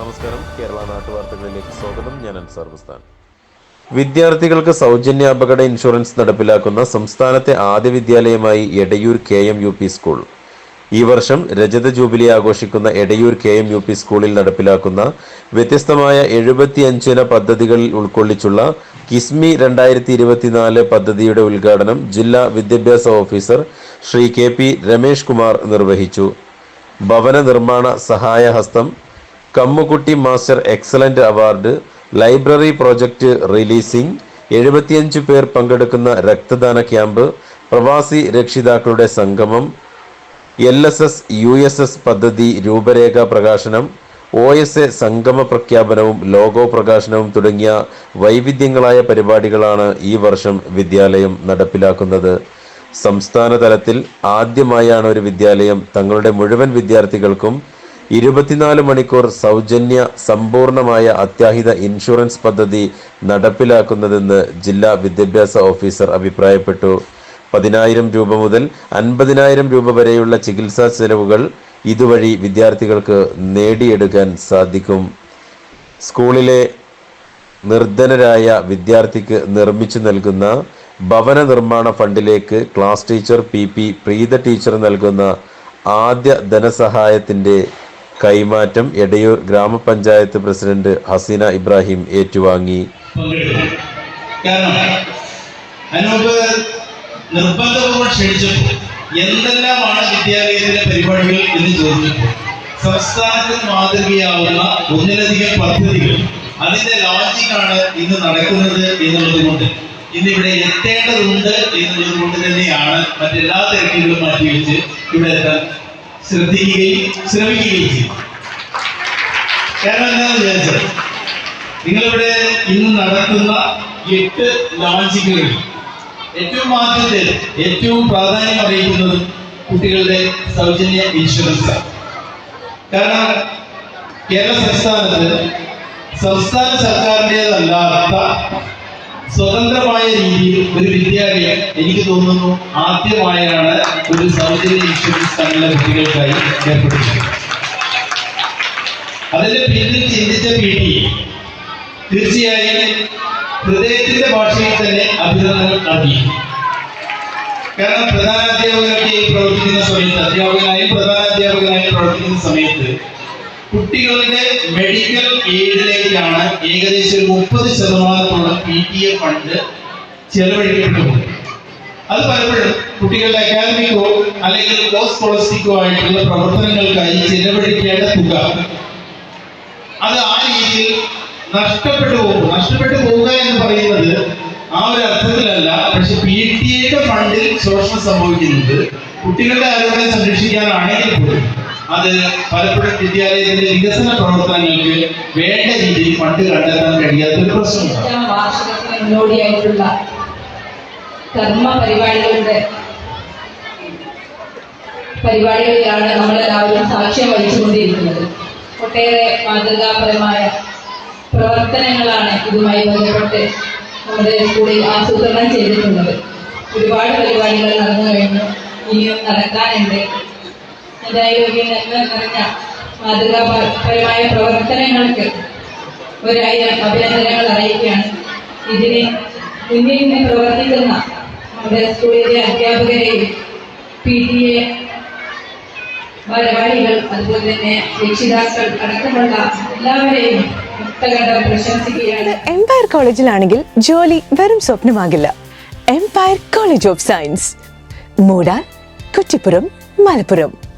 നമസ്കാരം. കേരള നാട്ടുവാർത്തകളിലേക്ക് സ്വാഗതം. ഞാൻ അൻസാർ ബുസ്താൻ. വിദ്യാർത്ഥികൾക്ക് സൗജന്യ അപകട ഇൻഷുറൻസ് നടപ്പിലാക്കുന്ന സംസ്ഥാനത്തെ ആദ്യ വിദ്യാലയമായി Edayur K M U P school. ഈ വർഷം രജത ജൂബിലി ആഘോഷിക്കുന്ന Edayur K M U P സ്കൂളിൽ നടപ്പിലാക്കുന്ന വ്യത്യസ്തമായ എഴുപത്തിയഞ്ചിന പദ്ധതികളിൽ ഉൾക്കൊള്ളിച്ചുള്ള കിസ്മി രണ്ടായിരത്തി ഇരുപത്തിനാല് പദ്ധതിയുടെ ഉദ്ഘാടനം ജില്ലാ വിദ്യാഭ്യാസ officer Shri K P Ramesh Kumar നിർവഹിച്ചു. ഭവന നിർമ്മാണ സഹായഹസ്തം Kammukutty master excellent award library project releasing. എഴുപത്തിയഞ്ച് പേർ പങ്കെടുക്കുന്ന രക്തദാന ക്യാമ്പ് പ്രവാസി രക്ഷിതാക്കളുടെ സംഗമം L S S U S S പദ്ധതി രൂപരേഖ പ്രകാശനം ഒ എസ് എ സംഗമ പ്രഖ്യാപനവും ലോഗോ പ്രകാശനവും തുടങ്ങിയ വൈവിധ്യങ്ങളായ പരിപാടികളാണ് ഈ വർഷം വിദ്യാലയം നടപ്പിലാക്കുന്നത്. സംസ്ഥാന തലത്തിൽ ആദ്യമായാണ് ഒരു വിദ്യാലയം തങ്ങളുടെ മുഴുവൻ വിദ്യാർത്ഥികൾക്കും ഇരുപത്തിനാല് മണിക്കൂർ സൗജന്യ സമ്പൂർണമായ അത്യാഹിത ഇൻഷുറൻസ് പദ്ധതി നടപ്പിലാക്കുന്നതെന്ന് ജില്ലാ വിദ്യാഭ്യാസ ഓഫീസർ അഭിപ്രായപ്പെട്ടു. പതിനായിരം രൂപ മുതൽ അൻപതിനായിരം രൂപ വരെയുള്ള ചികിത്സാ ചെലവുകൾ ഇതുവഴി വിദ്യാർത്ഥികൾക്ക് നേടിയെടുക്കാൻ സാധിക്കും. സ്കൂളിലെ നിർധനരായ വിദ്യാർത്ഥിക്ക് നിർമ്മിച്ചു നൽകുന്ന ഭവന നിർമ്മാണ ഫണ്ടിലേക്ക് class teacher P P Preetha teacher നൽകുന്ന ആദ്യ ധനസഹായത്തിന്റെ കൈമാറ്റം എടയൂർ ഗ്രാമപഞ്ചായത്ത് പ്രസിഡന്റ് ഹസീന ഇബ്രാഹിം ഏറ്റുവാങ്ങി. നിർബന്ധപൂർവം ക്ഷണിച്ചപ്പോൾ എന്തെല്ലാമാണ് വിദ്യാലയത്തിലെ പരിപാടികൾ എന്ന് ചോദിച്ചപ്പോൾ സംസ്ഥാനത്തിന് മാതൃകയാവുന്ന ഒന്നിലധികം പദ്ധതികൾ അതിന്റെ ലോജിക് ആണ് ഇന്ന് നടക്കുന്നത് എന്നുള്ളത് കൊണ്ട് ഇന്നിവിടെ എത്തേണ്ടതുണ്ട് എന്നുള്ളത് കൊണ്ട് തന്നെയാണ് മറ്റെല്ലാ തിരക്കുകളും മാറ്റി വെച്ച് ഇവിടെ എത്താൻ ശ്രദ്ധിക്കുകയും ശ്രമിക്കുകയും ചെയ്യും. കാരണം എന്താണെന്ന് വിചാരിച്ചത് നിങ്ങളിവിടെ ഇന്ന് നടത്തുന്ന എട്ട് ലോഞ്ചിങ്ങുകൾ ഏറ്റവും ആദ്യത്തെ ഏറ്റവും പ്രാധാന്യം അറിയിക്കുന്നത് കുട്ടികളുടെ സൗജന്യ ഇൻഷുറൻസ് കാരണം കേരള സംസ്ഥാനത്ത് സംസ്ഥാന സർക്കാരിന്റെതല്ലാത്ത സ്വതന്ത്രമായ രീതിയിൽ ഒരു വിദ്യാലയം എനിക്ക് തോന്നുന്നു ആദ്യമായാണ് ഒരു സൗജന്യ ഇൻഷുറൻസ് തങ്ങളുടെ കുട്ടികൾക്കായി ഏർപ്പെടുത്തിയത്. അതിന്റെ പിന്നിൽ ചിന്തിച്ച പി തീർച്ചയായും ഹൃദയത്തിന്റെ ഭാഷയിൽ തന്നെ അഭിനന്ദനം നൽകി കാരണം പ്രധാന അധ്യാപകനായി പ്രവർത്തിക്കുന്ന സമയത്ത് അധ്യാപകനായും പ്രധാന അധ്യാപകനായും പ്രവർത്തിക്കുന്ന സമയത്ത് കുട്ടികളുടെ മെഡിക്കൽ എയ്ഡിലേക്കാണ് ഏകദേശം ഒരു മുപ്പത് ശതമാനത്തോളം പി ടി എ ഫണ്ട് ചെലവഴിക്കപ്പെടുന്നത് അത് പലപ്പോഴും കുട്ടികളുടെ അക്കാദമിക്കോ അല്ലെങ്കിൽ കോസ് പോളിസ്റ്റിക്കോ ആയിട്ടുള്ള പ്രവർത്തനങ്ങൾക്കായി ചെലവഴിക്കേണ്ട തുക. അത് ആ രീതിയിൽ നഷ്ടപ്പെട്ടു പോകും. നഷ്ടപ്പെട്ടു പോവുക എന്ന് പറയുന്നത് ആ ഒരു അർത്ഥത്തിലല്ല. പക്ഷെ പി ടി എയുടെ ഫണ്ടിൽ ശോഷണം സംഭവിക്കുന്നുണ്ട് കുട്ടികളുടെ ആരോഗ്യം സംരക്ഷിക്കാനാണെങ്കിൽ പോലും. അത് പലപ്പോഴും വിദ്യാലയത്തിന്റെ വികസന പ്രവർത്തനങ്ങൾക്ക് വേണ്ട രീതിയിൽ ഫണ്ട് കണ്ടെത്താൻ കഴിയാത്തൊരു പ്രശ്നമുണ്ട് അഞ്ചാം വാർഷികത്തിന് മുന്നോടിയായിട്ടുള്ള കർമ്മ പരിപാടികളുടെ പരിപാടികളിലാണ് നമ്മളെല്ലാവരും സാക്ഷ്യം വഹിച്ചുകൊണ്ടിരിക്കുന്നത്. ഒട്ടേറെ മാതൃകാപരമായ പ്രവർത്തനങ്ങളാണ് ഇതുമായി ബന്ധപ്പെട്ട് നമ്മുടെ സ്കൂളിൽ ആസൂത്രണം ചെയ്തിട്ടുള്ളത്. ഒരുപാട് പരിപാടികൾ നടന്നു കഴിഞ്ഞു. ഇനിയും നടക്കാനുണ്ട്. മാതൃകാപരമായ പ്രവർത്തനങ്ങൾക്ക് ഒരായിരം അഭിനന്ദനങ്ങൾ അറിയിക്കുകയാണ്. ഇതിന് മുന്നിൽ നിന്ന് പ്രവർത്തിക്കുന്ന നമ്മുടെ സ്കൂളിലെ അധ്യാപകരെയും പി ടി എ ഭാരവാഹികൾ അതുപോലെ തന്നെ രക്ഷിതാക്കൾ അടക്കമുള്ള എല്ലാവരെയും എംപയർ കോളേജിലാണെങ്കിൽ ജോലി വെറും സ്വപ്നമാകില്ല. എംപയർ കോളേജ് ഓഫ് സയൻസ് മൂടാൻ കുറ്റിപ്പുറം മലപ്പുറം.